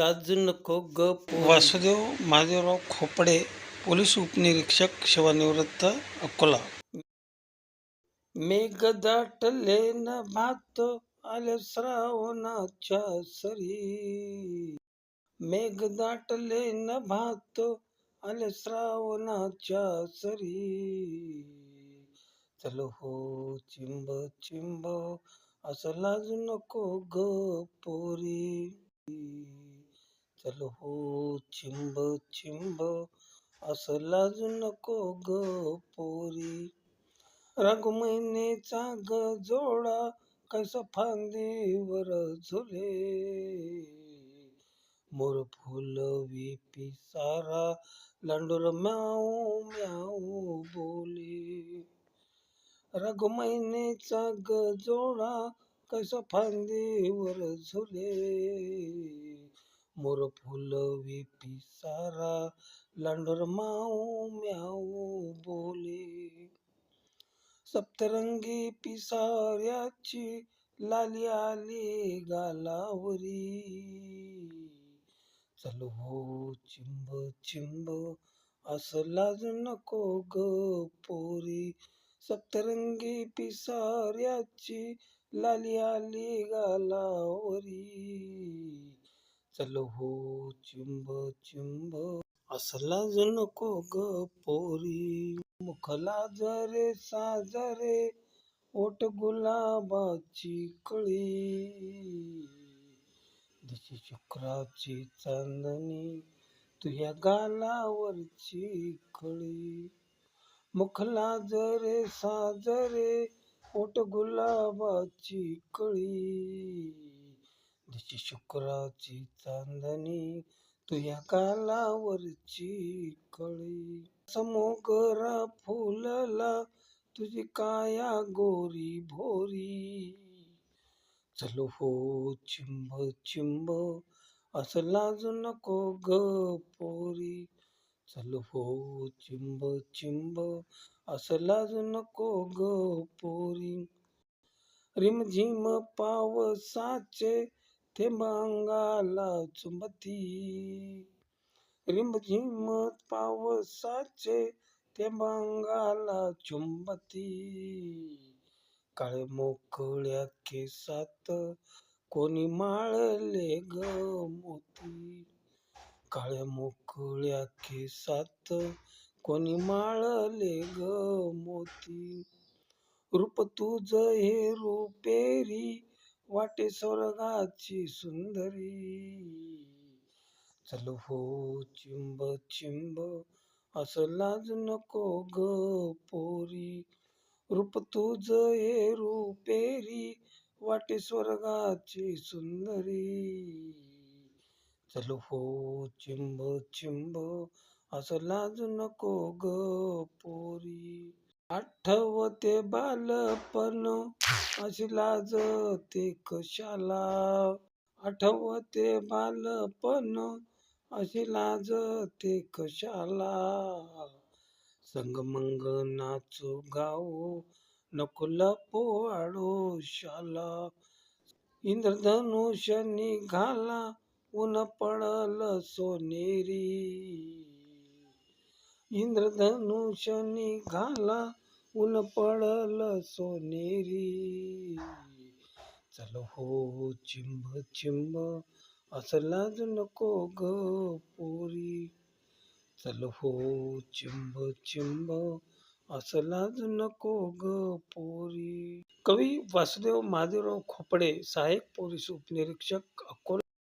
लाज नको ग. वासुदेव महादेवराव खोपडे पोलीस उपनिरीक्षक सेवानिवृत्त अकोला. मेघ दाटले न भात आले श्रावणाच्या सरी. मेघ दाटले न भात आले श्रावणाच्या सरी. चल हो चिंब चिंब असं लाजू नको ग पोरी. चल हो चिंब चिंब असं लाजू नको ग पोरी. रघुमैनेचा ग जोडा कैसा फांदीवर झुले. मोर विपी सारा लांडोर म्याऊ म्याऊ बोले. रघुमैनेचा ग जोडा कैसा फांदीवर झुले. मोर फुलवी पिसारा लांडोर माऊ म्याऊ बोले. सप्तरंगी पिसाऱ्याची लाली आली गालावरी. चल हो चिंब चिंब असं लाजू नको ग पोरी. सप्तरंगी पिसाऱ्याची लाली आली गालावरी. चल हो चुंब चुंब। असला लाजू नको ग पोरी। मुखला जरे साजरे ओट गुलाबाची कळी। दिशी शुक्राची चांदणी तुझ्या गालावरची कळी। मुखला जरे साजरे ओट गुलाबाची कळी। दिशी शुक्राची चांदणी तुया कालावरची कळी. समोगरा फुलला तुझी काया गोरी भोरी. चलो हो चिंब चिंब असं लाजू नको ग पोरी. चलो हो चिंब चिंब असं लाजू नको ग पोरी. रिमझिम पावसाचे थेंब अंगाला चुंबती. रिमझिम पावसाचे थेंब अंगाला चुंबती. काळे मोकळ्या केसात कोणी माळले ग मोती. काळ्या मोकळ्या केसात कोणी माळले ग मोती. रूप तुझ हे रुपेरी वाटे स्वर्गाची सुंदरी. चल हो चिंब चिंब असं लाज नको ग पोरी. रूप तुझ ये रूपेरी वाटे स्वर्गाची सुंदरी. चल हो चिंब चिंब असं लाजू नको ग पोरी. आठवते बालपण अशी लाजते कशाला. आठवते बालपण अशी लाजते कशाला. संगमंग नाचू गाऊ नको लपो आडोशाला इंद्रधनुष्य निघाला ऊन पडल सोनेरी. इंद्रधनुष्य निघाला ऊन पडल सोनेरी. चल हो चिंब चिंब असं नको ग पोरी. चल हो चिंब चिंब असं नको ग पोरी. कवी वासुदेव महादेवराव खोपडे सहाय्यक पोलीस उपनिरीक्षक अकोला.